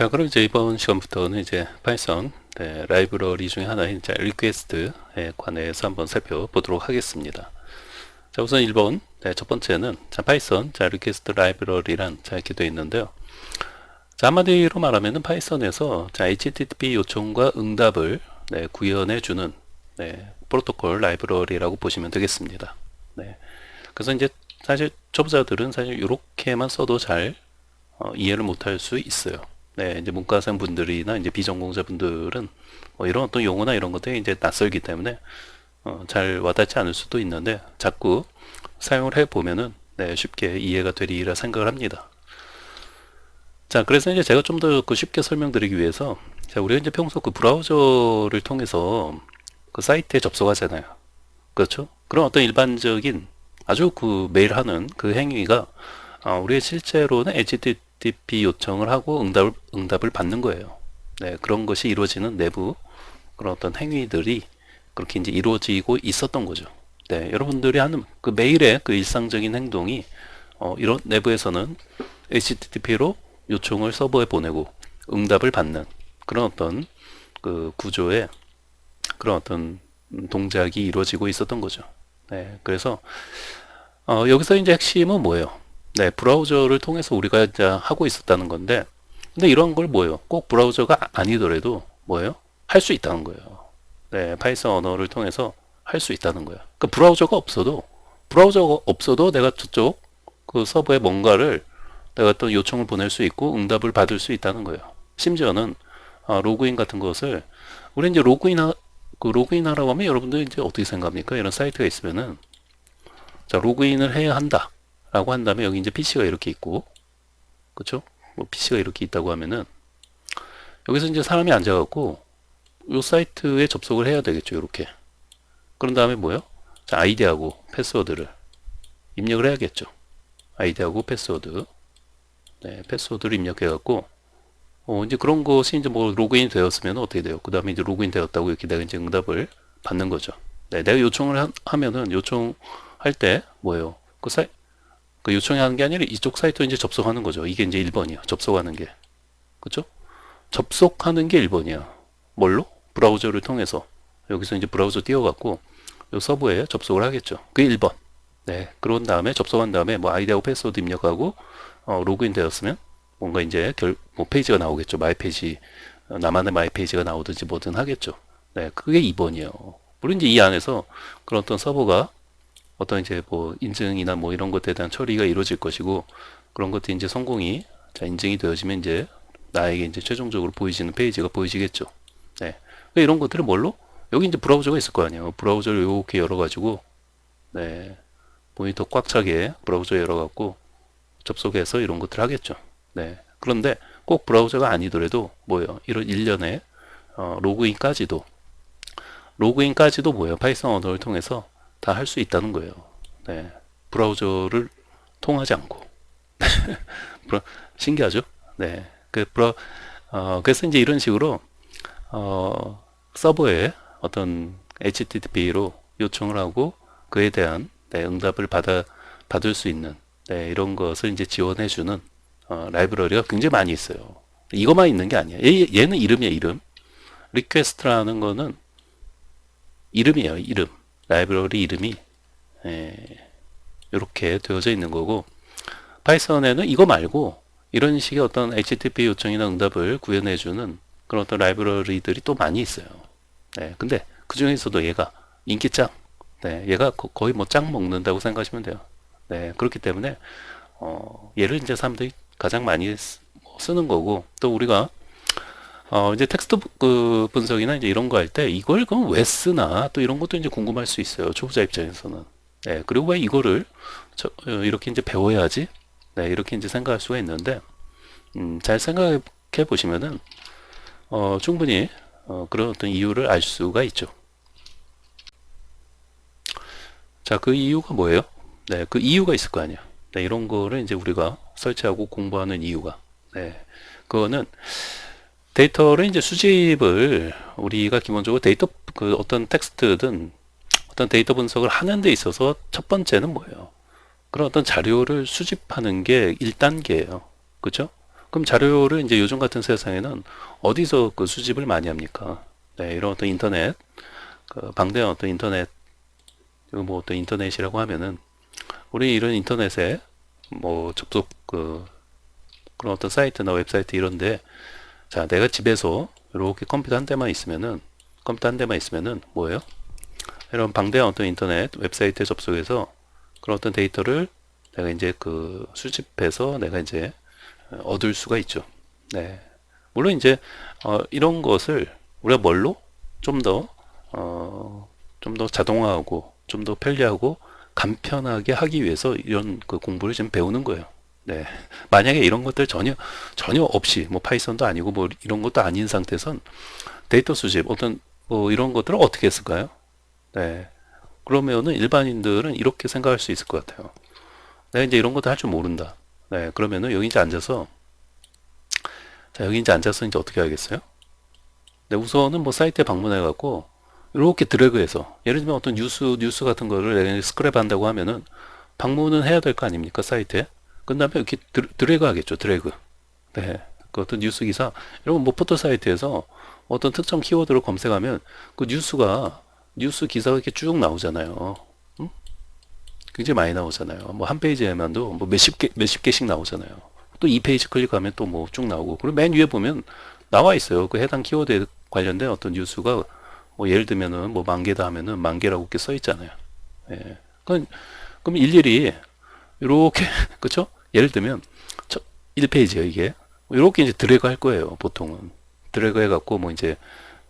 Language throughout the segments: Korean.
자, 그럼 이제 이번 시간부터는 이제 파이썬 네, 라이브러리 중에 하나인 이제 리퀘스트에 관해서 한번 살펴보도록 하겠습니다. 자, 우선 1번, 네, 첫 번째는 자, 파이썬 자, 리퀘스트 라이브러리란 자, 이렇게 되어 있는데요. 자, 한마디로 말하면은 파이썬에서 자, HTTP 요청과 응답을 네, 구현해 주는 네, 프로토콜 라이브러리라고 보시면 되겠습니다. 네. 그래서 이제 사실 초보자들은 사실 이렇게만 써도 잘 어, 이해를 못할 수 있어요. 네, 이제 문과생 분들이나 이제 비전공자 분들은 뭐 이런 어떤 용어나 이런 것들이 이제 낯설기 때문에 어, 잘 와닿지 않을 수도 있는데 자꾸 사용을 해 보면은 네, 쉽게 이해가 되리라 생각을 합니다. 자, 그래서 이제 제가 좀 더 그 쉽게 설명드리기 위해서 자, 우리가 이제 평소 그 브라우저를 통해서 그 사이트에 접속하잖아요. 그렇죠? 그런 어떤 일반적인 아주 그 매일 하는 그 행위가 어, 우리가 실제로는 HTTP 요청을 하고 응답을, 응답을 받는 거예요. 네, 그런 것이 이루어지는 내부 그런 어떤 행위들이 그렇게 이제 이루어지고 있었던 거죠. 네, 여러분들이 하는 그 매일의 그 일상적인 행동이 어, 이런 내부에서는 HTTP로 요청을 서버에 보내고 응답을 받는 그런 어떤 그 구조의 그런 어떤 동작이 이루어지고 있었던 거죠. 네, 그래서 어, 여기서 이제 핵심은 뭐예요? 네, 브라우저를 통해서 우리가 이제 하고 있었다는 건데, 근데 이런 걸 뭐예요? 꼭 브라우저가 아니더라도 뭐예요? 할 수 있다는 거예요. 네, 파이썬 언어를 통해서 할 수 있다는 거예요. 그 브라우저가 없어도 브라우저가 없어도 내가 저쪽 그 서버에 뭔가를 내가 또 요청을 보낼 수 있고 응답을 받을 수 있다는 거예요. 심지어는 어, 로그인 같은 것을 우리 이제 로그인 하, 그 로그인 하라고 하면 여러분들 이제 어떻게 생각합니까? 이런 사이트가 있으면은 자 로그인을 해야 한다. 라고 한다면 여기 이제 PC가 이렇게 있고 그쵸? 뭐 PC가 이렇게 있다고 하면은 여기서 이제 사람이 앉아갖고 요 사이트에 접속을 해야 되겠죠 이렇게 그런 다음에 뭐요? 자 아이디하고 패스워드를 입력을 해야겠죠 아이디하고 패스워드 네 패스워드를 입력해갖고 어 이제 그런 것이 이제 뭐 로그인 되었으면 어떻게 돼요? 그 다음에 이제 로그인 되었다고 이렇게 내가 이제 응답을 받는 거죠 네 내가 요청을 하, 면은 요청할 때 뭐예요? 그 사이 그 요청하는 게 아니라 이쪽 사이트 이제 접속하는 거죠. 이게 이제 1번이야. 접속하는 게. 그죠? 접속하는 게 1번이야. 뭘로? 브라우저를 통해서. 여기서 이제 브라우저 띄워갖고 요 서버에 접속을 하겠죠. 그게 1번. 네. 그런 다음에 접속한 다음에 뭐 아이디하고 패스워드 입력하고 어, 로그인 되었으면 뭔가 이제 결, 뭐 페이지가 나오겠죠. 마이 페이지. 어, 나만의 마이 페이지가 나오든지 뭐든 하겠죠. 네. 그게 2번이에요. 물론 이제 이 안에서 그런 어떤 서버가 어떤 이제 뭐 인증이나 뭐 이런 것에 대한 처리가 이루어질 것이고 그런 것들이 이제 성공이 자 인증이 되어지면 이제 나에게 이제 최종적으로 보이지는 페이지가 보이시겠죠. 네. 그러니까 이런 것들은 뭘로? 여기 이제 브라우저가 있을 거 아니에요. 브라우저를 이렇게 열어가지고 네 모니터 꽉 차게 브라우저 열어갖고 접속해서 이런 것들을 하겠죠. 네. 그런데 꼭 브라우저가 아니더라도 뭐예요? 이런 일련의 어, 로그인까지도 로그인까지도 뭐예요? 파이썬 언어를 통해서 다 할 수 있다는 거예요. 네. 브라우저를 통하지 않고. 신기하죠? 네. 그 브라, 어, 그래서 이제 이런 식으로, 어, 서버에 어떤 HTTP로 요청을 하고 그에 대한 네, 응답을 받아, 받을 수 있는 네, 이런 것을 이제 지원해주는 어, 라이브러리가 굉장히 많이 있어요. 이것만 있는 게 아니야. 얘, 얘는 이름이야, 이름. 리퀘스트라는 거는 이름이에요, 이름. 라이브러리 이름이 이렇게 되어져 있는 거고 파이썬에는 이거 말고 이런 식의 어떤 HTTP 요청이나 응답을 구현해주는 그런 어떤 라이브러리들이 또 많이 있어요. 네, 근데 그 중에서도 얘가 인기 짱. 네, 얘가 거의 뭐 짱 먹는다고 생각하시면 돼요. 네, 그렇기 때문에 어, 얘를 이제 사람들이 가장 많이 쓰는 거고 또 우리가 어, 이제 텍스트 그 분석이나 이제 이런 거 할 때 이걸 그럼 왜 쓰나 또 이런 것도 이제 궁금할 수 있어요. 초보자 입장에서는. 네, 그리고 왜 이거를 저, 어, 이렇게 이제 배워야지? 네, 이렇게 이제 생각할 수가 있는데, 음, 잘 생각해 보시면은, 어, 충분히, 어, 그런 어떤 이유를 알 수가 있죠. 자, 그 이유가 뭐예요? 네, 그 이유가 있을 거 아니에요. 네, 이런 거를 이제 우리가 설치하고 공부하는 이유가. 네, 그거는 데이터를 이제 수집을 우리가 기본적으로 데이터 그 어떤 텍스트든 어떤 데이터 분석을 하는 데 있어서 첫 번째는 뭐예요? 그런 어떤 자료를 수집하는 게 1단계예요. 그죠? 그럼 자료를 이제 요즘 같은 세상에는 어디서 그 수집을 많이 합니까? 네, 이런 어떤 인터넷, 그 방대한 어떤 인터넷, 뭐 어떤 인터넷이라고 하면은 우리 이런 인터넷에 뭐 접속 그 그런 어떤 사이트나 웹사이트 이런데 자 내가 집에서 이렇게 컴퓨터 한 대만 있으면은 컴퓨터 한 대만 있으면은 뭐예요? 이런 방대한 어떤 인터넷 웹사이트에 접속해서 그런 어떤 데이터를 내가 이제 그 수집해서 내가 이제 얻을 수가 있죠. 네. 물론 이제 어, 이런 것을 우리가 뭘로 좀 더 어, 좀 더 자동화하고 좀 더 편리하고 간편하게 하기 위해서 이런 그 공부를 지금 배우는 거예요. 네. 만약에 이런 것들 전혀 전혀 없이 뭐 파이썬도 아니고 뭐 이런 것도 아닌 상태선 데이터 수집 어떤 뭐 이런 것들을 어떻게 했을까요? 네. 그러면은 일반인들은 이렇게 생각할 수 있을 것 같아요. 내가 이제 이런 것도 할 줄 모른다. 네. 그러면은 여기 이제 앉아서 자, 여기 이제 앉아서 이제 어떻게 하겠어요? 네, 우선은 뭐 사이트에 방문해 갖고 이렇게 드래그해서 예를 들면 어떤 뉴스 뉴스 같은 거를 스크랩 한다고 하면은 방문은 해야 될 거 아닙니까 사이트에 그 다음에 이렇게 드, 드래그 하겠죠 드래그 네. 그 어떤 뉴스 기사 여러분 뭐 포털 사이트에서 어떤 특정 키워드를 검색하면 그 뉴스가 뉴스 기사가 이렇게 쭉 나오잖아요 음? 굉장히 많이 나오잖아요 뭐 한 페이지에만도 뭐 몇십 개 몇십 개씩 나오잖아요 또 이 페이지 클릭하면 또 뭐 쭉 나오고 그리고 맨 위에 보면 나와 있어요 그 해당 키워드에 관련된 어떤 뉴스가 뭐 예를 들면은 뭐 만 개다 하면은 만 개라고 이렇게 써 있잖아요. 예. 그럼, 그럼 일일이 이렇게 그쵸? 예를 들면 저 1페이지요 이게 이렇게 이제 드래그 할 거예요 보통은 드래그 해갖고 뭐 이제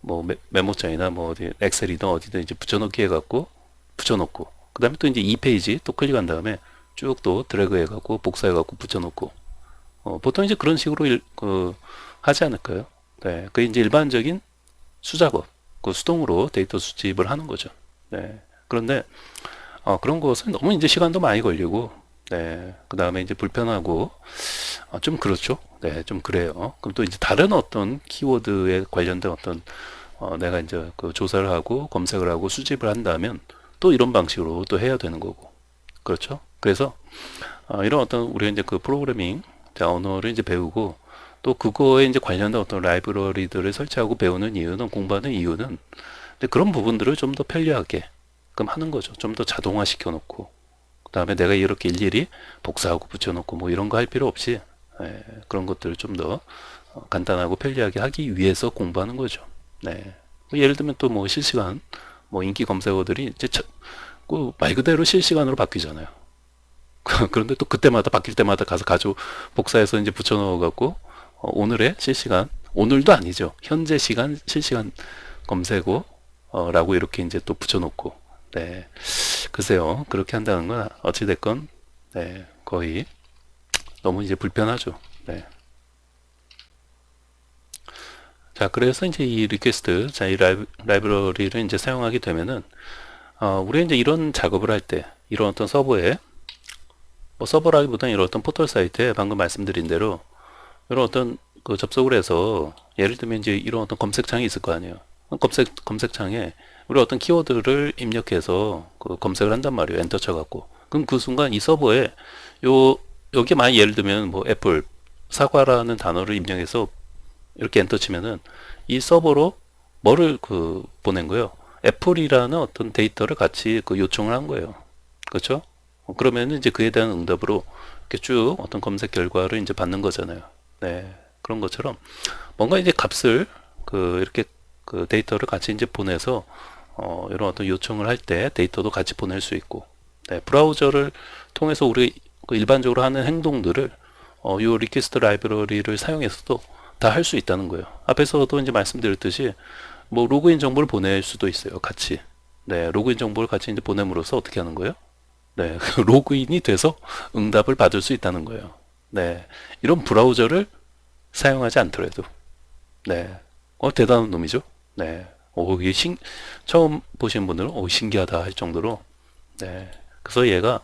뭐 메, 메모장이나 뭐 어디 엑셀이든 어디든 이제 붙여넣기 해갖고 붙여놓고 그 다음에 또 이제 2페이지 또 클릭한 다음에 쭉 또 드래그 해갖고 복사해갖고 붙여놓고 어, 보통 이제 그런 식으로 일, 그, 하지 않을까요? 네, 그 이제 일반적인 수작업 그 수동으로 데이터 수집을 하는 거죠. 네. 그런데 어, 그런 것은 너무 이제 시간도 많이 걸리고, 네. 그 다음에 이제 불편하고, 어, 좀 그렇죠. 네, 좀 그래요. 그럼 또 이제 다른 어떤 키워드에 관련된 어떤, 어, 내가 이제 그 조사를 하고 검색을 하고 수집을 한다면 또 이런 방식으로 또 해야 되는 거고. 그렇죠. 그래서, 어, 이런 어떤 우리가 이제 그 프로그래밍, 자, 언어를 이제 배우고, 또 그거에 이제 관련된 어떤 라이브러리들을 설치하고 배우는 이유는 공부하는 이유는 근데 그런 부분들을 좀 더 편리하게 그럼 하는 거죠. 좀 더 자동화 시켜 놓고 그 다음에 내가 이렇게 일일이 복사하고 붙여 놓고 뭐 이런 거 할 필요 없이 예, 그런 것들을 좀 더 간단하고 편리하게 하기 위해서 공부하는 거죠. 네. 뭐 예를 들면 또 뭐 실시간 뭐 인기 검색어들이 이제 그말 그대로 실시간으로 바뀌잖아요. 그런데 또 그때마다 바뀔 때마다 가서 가지고 복사해서 이제 붙여 넣어 갖고 어, 오늘의 실시간 오늘도 아니죠 현재 시간 실시간 검색어 어, 라고 이렇게 이제 또 붙여놓고 네 글쎄요 그렇게 한다는 건 어찌 됐건 네 거의 너무 이제 불편하죠 네. 자 그래서 이제 이 리퀘스트 자 이 라이브, 라이브러리를 이제 사용하게 되면은 어, 우리 이제 이런 작업을 할 때 이런 어떤 서버에 뭐 서버라기보다는 이런 어떤 포털 사이트에 방금 말씀드린 대로 이런 어떤 그 접속을 해서 예를 들면 이제 이런 어떤 검색창이 있을 거 아니에요. 검색 검색창에 우리 어떤 키워드를 입력해서 그 검색을 한단 말이에요. 엔터 쳐갖고. 그럼 그 순간 이 서버에 요 여기 많이 예를 들면 뭐 애플 사과라는 단어를 입력해서 이렇게 엔터 치면은 이 서버로 뭐를 그 보낸 거예요. 애플이라는 어떤 데이터를 같이 그 요청을 한 거예요. 그렇죠? 그러면 이제 그에 대한 응답으로 이렇게 쭉 어떤 검색 결과를 이제 받는 거잖아요. 네. 그런 것처럼 뭔가 이제 값을 그 이렇게 그 데이터를 같이 이제 보내서 어 이런 어떤 요청을 할 때 데이터도 같이 보낼 수 있고 네, 브라우저를 통해서 우리 그 일반적으로 하는 행동들을 어, 요 리퀘스트 라이브러리를 사용해서도 다 할 수 있다는 거예요. 앞에서도 이제 말씀드렸듯이 뭐 로그인 정보를 보낼 수도 있어요. 같이. 네, 로그인 정보를 같이 이제 보냄으로써 어떻게 하는 거예요? 네, 로그인이 돼서 응답을 받을 수 있다는 거예요. 네, 이런 브라우저를 사용하지 않더라도 네, 어 대단한 놈이죠. 네, 오 이게 신 처음 보신 분들은 오 신기하다 할 정도로 네, 그래서 얘가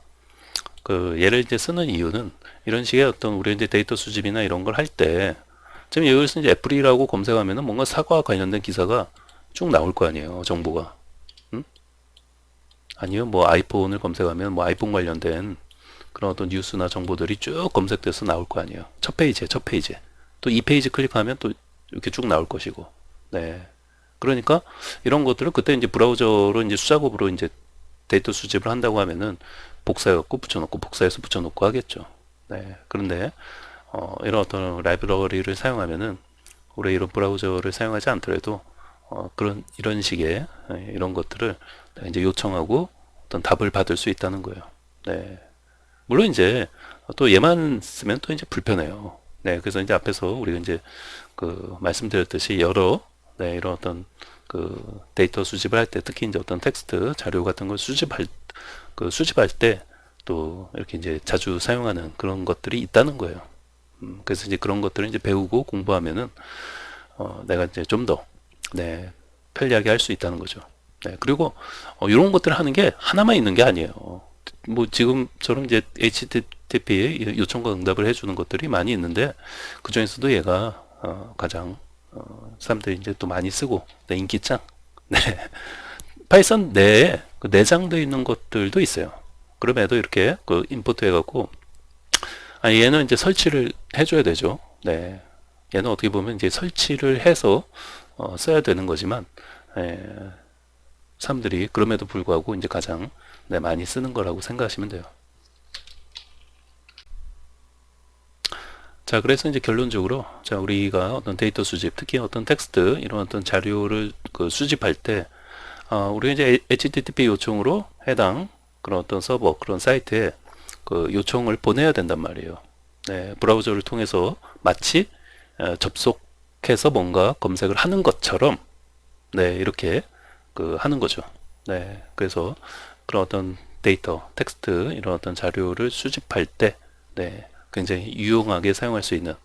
그 얘를 이제 쓰는 이유는 이런 식의 어떤 우리 이제 데이터 수집이나 이런 걸 할 때 지금 여기서 이제 애플이라고 검색하면은 뭔가 사과 관련된 기사가 쭉 나올 거 아니에요 정보가 음? 아니면 뭐 아이폰을 검색하면 뭐 아이폰 관련된 그런 어떤 뉴스나 정보들이 쭉 검색돼서 나올 거 아니에요 첫 페이지에 첫 페이지에 또 이 페이지 클릭하면 또 이렇게 쭉 나올 것이고. 네. 그러니까 이런 것들을 그때 이제 브라우저로 이제 수작업으로 이제 데이터 수집을 한다고 하면은 복사해갖고 붙여놓고 복사해서 붙여놓고 하겠죠. 네. 그런데 어, 이런 어떤 라이브러리를 사용하면은 우리 이런 브라우저를 사용하지 않더라도 어, 그런 이런 식의 예, 이런 것들을 이제 요청하고 어떤 답을 받을 수 있다는 거예요. 네. 물론 이제 또 얘만 쓰면 또 이제 불편해요. 네. 그래서 이제 앞에서 우리가 이제 그 말씀드렸듯이 여러 네, 이런 어떤 그 데이터 수집을 할 때 특히 이제 어떤 텍스트 자료 같은 걸 수집할 그 수집할 때 또 이렇게 이제 자주 사용하는 그런 것들이 있다는 거예요. 음, 그래서 이제 그런 것들을 이제 배우고 공부하면은 어, 내가 이제 좀 더 네, 편리하게 할 수 있다는 거죠. 네, 그리고 어, 이런 것들을 하는 게 하나만 있는 게 아니에요. 뭐 지금처럼 이제 HTTP 요청과 응답을 해주는 것들이 많이 있는데 그 중에서도 얘가 어, 가장 어, 사람들이 이제 또 많이 쓰고 네, 인기짱. 네. 파이썬 내에 그 내장되어 있는 것들도 있어요. 그럼에도 이렇게 그 임포트 해갖고 아 얘는 이제 설치를 해줘야 되죠. 네. 얘는 어떻게 보면 이제 설치를 해서 어, 써야 되는 거지만 에, 사람들이 그럼에도 불구하고 이제 가장 네, 많이 쓰는 거라고 생각하시면 돼요. 자, 그래서 이제 결론적으로 자, 우리가 어떤 데이터 수집, 특히 어떤 텍스트 이런 어떤 자료를 그 수집할 때 어, 우리가 이제 HTTP 요청으로 해당 그런 어떤 서버, 그런 사이트에 그 요청을 보내야 된단 말이에요. 네, 브라우저를 통해서 마치 어, 접속해서 뭔가 검색을 하는 것처럼 네, 이렇게 그 하는 거죠. 네, 그래서 그런 어떤 데이터, 텍스트 이런 어떤 자료를 수집할 때 네, 굉장히 유용하게 사용할 수 있는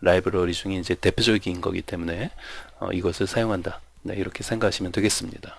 라이브러리 중에 이제 대표적인 거기 때문에 어, 이것을 사용한다. 네, 이렇게 생각하시면 되겠습니다.